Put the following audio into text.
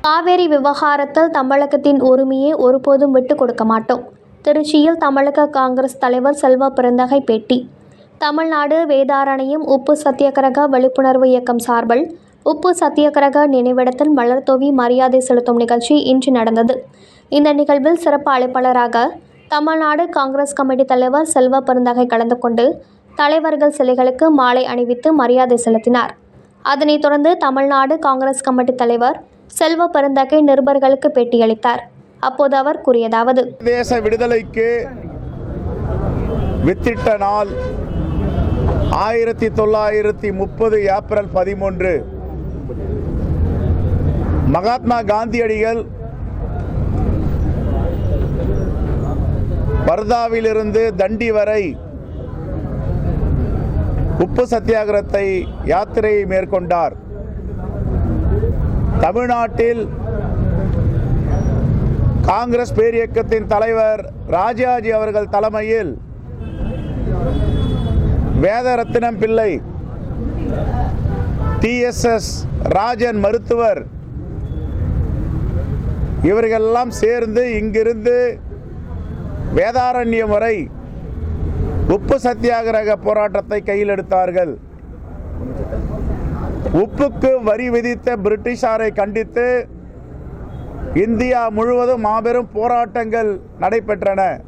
காவேரி விவகாரத்தில் தமிழகத்தின் உரிமையை ஒருபோதும் விட்டுக் கொடுக்க மாட்டோம். திருச்சியில் தமிழக காங்கிரஸ் தலைவர் செல்வ பிறந்தகை பேட்டி. தமிழ்நாடு வேதாரண்யம் உப்பு சத்தியாகிரக விழிப்புணர்வு இயக்கம் சார்பில் உப்பு சத்தியாகிரக நினைவிடத்தில் மலர்தோவி மரியாதை செலுத்தும் நிகழ்ச்சி இன்று நடந்தது. இந்த நிகழ்வில் சிறப்பு அழைப்பாளராக தமிழ்நாடு காங்கிரஸ் கமிட்டி தலைவர் செல்வ பெருந்தகை கலந்து கொண்டு தலைவர்கள் சிலைகளுக்கு மாலை அணிவித்து மரியாதை செலுத்தினார். அதனைத் தொடர்ந்து தமிழ்நாடு காங்கிரஸ் கமிட்டி தலைவர் செல்வ பெருந்தகை நிருபர்களுக்கு பேட்டியளித்தார். அப்போது அவர் கூறியதாவது தேச விடுதலைக்கு வித்திட்ட நாள் ஆயிரத்தி தொள்ளாயிரத்தி முப்பது ஏப்ரல் பதிமூன்று. மகாத்மா காந்தியடிகள் வர்தாவிலிருந்து தண்டி வரை உப்பு சத்தியாகிரத்தை யாத்திரையை மேற்கொண்டார். தமிழ்நாட்டில் காங்கிரஸ் பேரியக்கத்தின் தலைவர் ராஜாஜி அவர்கள் தலைமையில் வேதரத்தினம் பிள்ளை டிஎஸ்எஸ் ராஜன் மருத்துவர் இவர்களெல்லாம் சேர்ந்து இங்கிருந்து வேதாரண்யம் வரை உப்பு சத்தியாகிரக போராட்டத்தை கையில் எடுத்தார்கள். உப்புக்கு வரி விதித்த பிரிட்டிஷாரை கண்டித்து இந்தியா முழுவதும் மாபெரும் போராட்டங்கள் நடைபெற்றன.